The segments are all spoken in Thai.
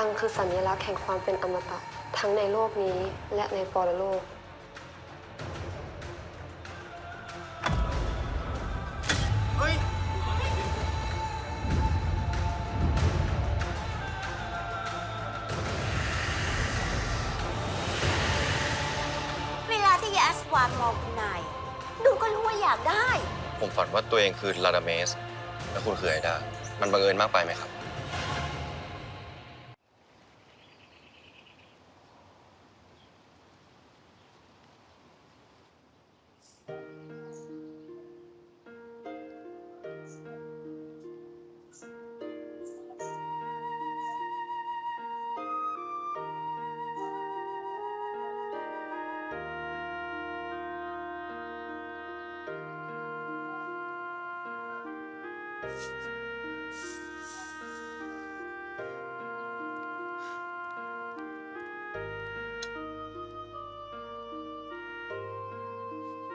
เฮ้ยอังคือสัญลักษณ์แห่งความเป็นอมตะ ทั้งในโลกนี้และในปรโลก เฮ้ย เวลาที่ยาสวานมองคุณนาย ดูก็รู้ว่าอยากได้ ผมฝันว่าตัวเองคือลาดาเมส และคุณคือไอดา มันบังเอิญมากไปไหมครับ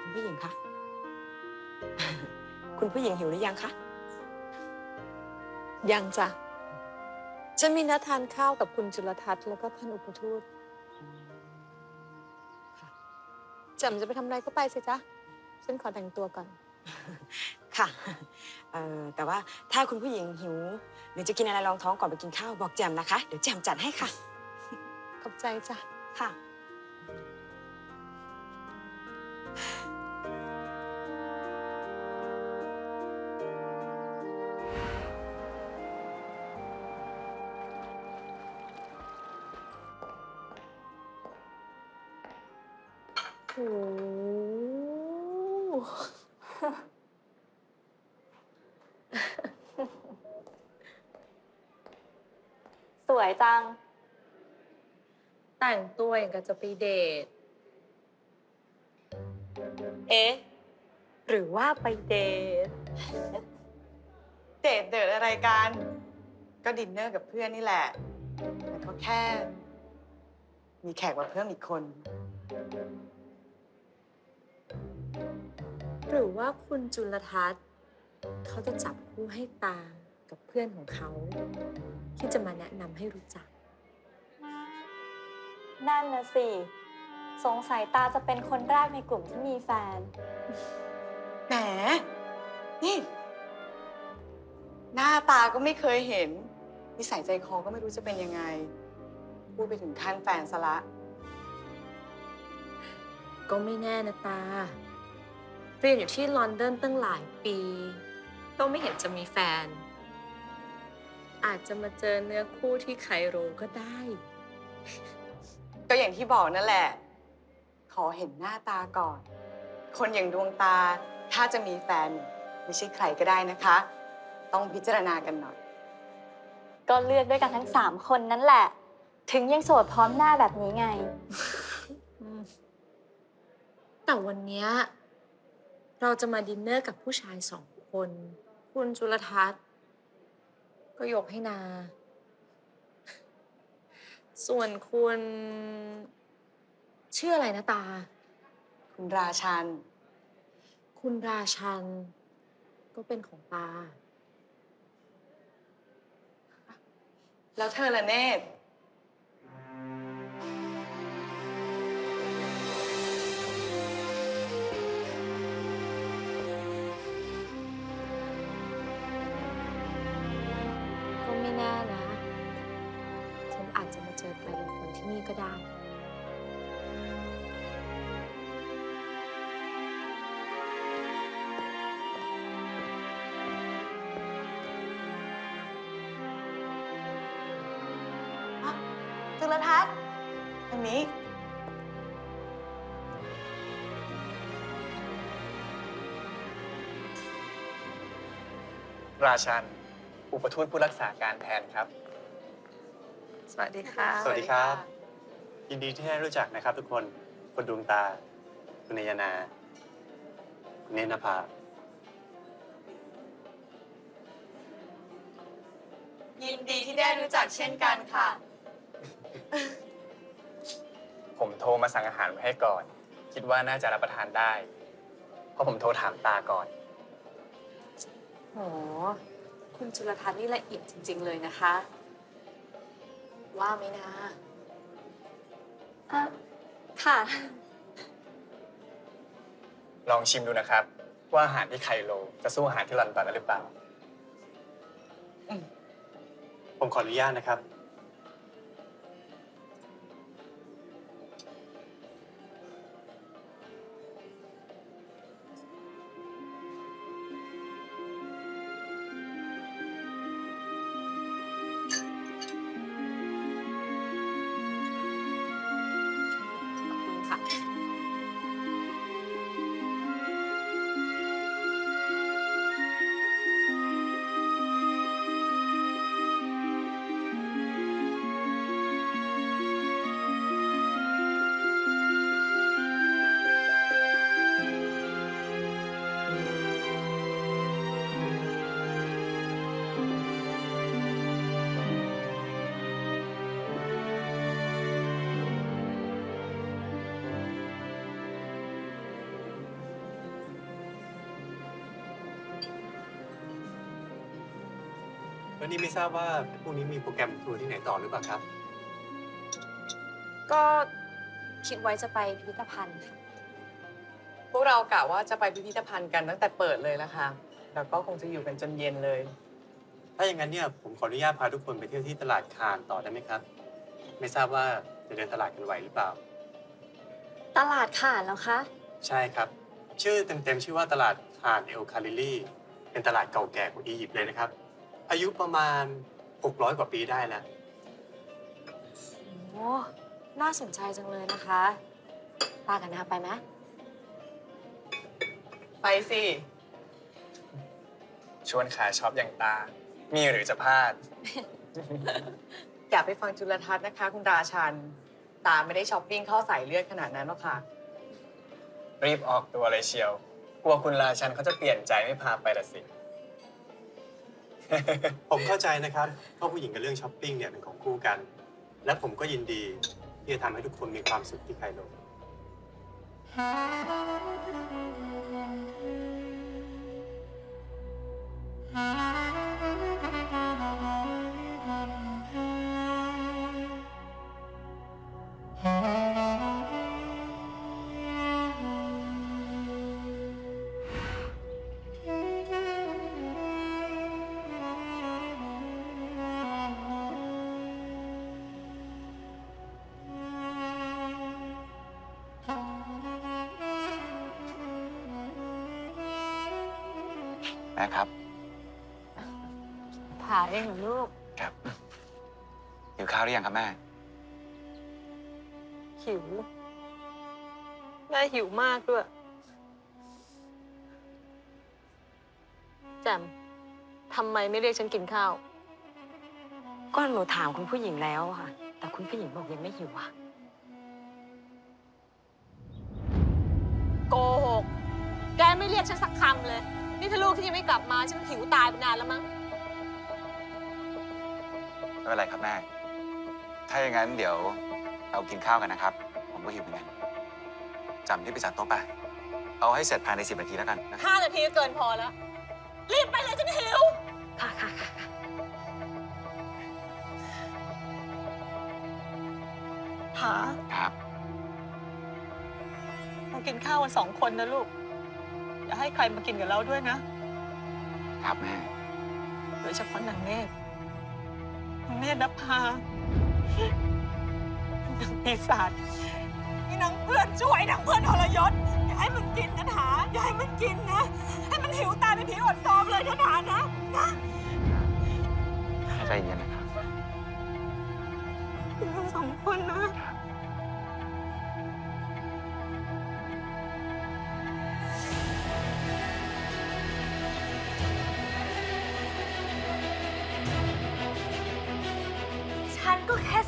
คุณผู้หญิงคะ คุณผู้หญิงหิวหรือยังคะ ยังจ้ะ ฉันมีนัดทานข้าวกับคุณจุลทัศน์แล้วก็ท่านอุปทูตค่ะจำจะไปทำอะไรก็ไปสิจ๊ะ ฉันขอแต่งตัวก่อน ค่ะเอ่อแต่ว่าถ้าคุณผู้หญิงหิวหรือจะกินอะไรรองท้องก่อนไปกินข้าวบอกแจมนะคะ เดี๋ยวแจมจัดให้ค่ะ ขอบใจจ้ะ ค่ะ โอ้โห สวย จัง แต่งตัวอย่างกับจะไปเดท เอ๊ะ หรือว่าไปเดท เดทเดิดอะไรกัน ก็ดินเนอร์กับเพื่อนนี่แหละ แต่ก็แค่ มีแขกมาเพิ่มอีกคน หรือว่าคุณจุลทัศน์ เขาจะจับคู่ให้ตากับเพื่อนของเขา ที่จะมาแนะนำให้รู้จัก นั่นนะสิ สงสัยตาจะเป็นคนแรกในกลุ่มที่มีแฟน แหม นี่ หน้าตาก็ไม่เคยเห็น นิสัยใจคอก็ไม่รู้จะเป็นยังไง พูดไปถึงขั้นแฟนซะละ ก็ไม่แน่นะตา เรียนอยู่ที่ลอนดอนตั้งหลายปี ก็ไม่เห็นจะมีแฟน อาจจะมาเจอเนื้อคู่ที่ไคโรก็ได้ ก็อย่างที่บอกนั่นแหละ ขอเห็นหน้าตาก่อน คนอย่างดวงตา ถ้าจะมีแฟน ไม่ใช่ใครก็ได้นะคะ ต้องพิจารณากันหน่อย ก็เลือกด้วยกันทั้งสามคนนั่นแหละ ถึงยังโสดพร้อมหน้าแบบนี้ไง แต่วันเนี้ยเราจะมาดินเนอร์กับผู้ชายสองคน คุณจุลทัศน์ ก็ยกให้นา ส่วนคุณชื่ออะไรนะตา คุณราชัน คุณราชัน ก็เป็นของตา แล้วเธอละเนตร ลทัศน์ทางนี้ ราชัน อุปทูตผู้รักษาการแทนครับ สวัสดีค่ะ สวัสดีครับ ยินดีที่ได้รู้จักนะครับทุกคน คุณดวงตา คุณนยนา คุณเนนภา ยินดีที่ได้รู้จักเช่นกันค่ะ ผมโทรมาสั่งอาหารไว้ให้ก่อน คิดว่าน่าจะรับประทานได้ เพราะผมโทรถามตาก่อน โห คุณจุลทัศน์นี่ละเอียดจริง ๆ เลยนะคะ ว่าไหมนะ อะค่ะ ลองชิมดูนะครับ ว่าอาหารที่ไคโล จะสู้อาหารที่ลอนดอนได้หรือเปล่าอืมผมขออนุญาตนะครับ วันนี้ไม่ทราบว่าพรุ่งนี้มีโปรแกรมทัวร์ที่ไหนต่อหรือเปล่าครับ ก็คิดไว้จะไปพิพิธภัณฑ์ค่ะ พวกเรากะว่าจะไปพิพิธภัณฑ์กันตั้งแต่เปิดเลยละค่ะ แล้วก็คงจะอยู่กันจนเย็นเลย ถ้าอย่างนั้นเนี่ยผมขออนุญาตพาทุกคนไปเที่ยวที่ตลาดคานต่อได้ไหมครับ ไม่ทราบว่าจะเดินตลาดกันไหวหรือเปล่า ตลาดข่านแล้วคะ ใช่ครับ ชื่อเต็มๆชื่อว่าตลาดคานเอลคาลิลีเป็นตลาดเก่าแก่ของอียิปต์เลยนะครับ อายุประมาณ 600 กว่าปีได้แล้ว โอ้น่าสนใจจังเลยนะคะปากันนาไปไหมไปสิ ชวนขายช็อปอย่างตา มีหรือจะพลาด อย่าไปฟังจุลทัศน์นะคะ คุณราชัน ตาไม่ได้ช้อปปิ้งเข้าใส่เลือดขนาดนั้นหรอกค่ะ รีบออกตัวเลยเชียว กลัวคุณราชันเขาจะเปลี่ยนใจไม่พาไปละสิ ผมเข้าใจนะครับว่าผู้หญิงกับเรื่องช้อปปิ้งเนี่ยเป็นของคู่กัน และผมก็ยินดีที่จะทำให้ทุกคนมีความสุขที่ไคโล แม่ครับผ่าเองเหรอลูก ครับหิวข้าวหรือยังครับแม่ หิว แม่หิวมากด้วยแจมทำไมไม่เรียกฉันกินข้าว ก็หนูถามคุณผู้หญิงแล้วอะค่ะ แต่คุณผู้หญิงบอกยังไม่หิวอะโกหก แกไม่เรียกฉันสักคำเลย นี่ถ้าลูกที่ยังไม่กลับมาฉันหิวตายไปนานแล้วมั้ง ไม่เป็นไรครับแม่ ถ้าอย่างนั้นเดี๋ยวเรากินข้าวกันนะครับ ผมก็หิวเหมือนกันจำที่ไปจัดโต๊ะไป เอาให้เสร็จภายในสิบนาทีแล้วกันนะห้านาทีก็เกินพอแล้ว รีบไปเลยฉันหิว ค่ะค่ะค่ะค่ะหาครับ เรากินข้าวกันสองคนนะลูก อย่าให้ใครมากินกับเราด้วยนะ ครับแม่ โดยเฉพาะนางเนตรนางเนตรนภานางปีศาจนี่นางเพื่อนช่วยนางเพื่อนทรยศ อย่าให้มันกินนะหาอย่าให้มันกินนะ ให้มันหิวตายเป็นผีอดซอมเลยนะหานะนะใจเย็นนะครับเราสองคนนะ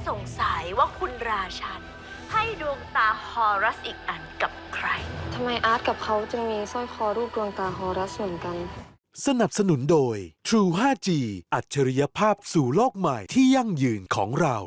สงสัยว่าคุณราชัน ให้ดวงตาฮอรัสอีกอันกับใคร ทำไมอาร์ตกับเขาจึงมีสร้อยคอรูปดวงตาฮอรัสเหมือนกัน สนับสนุนโดย True 5G อัจฉริยภาพสู่โลกใหม่ที่ยั่งยืนของเรา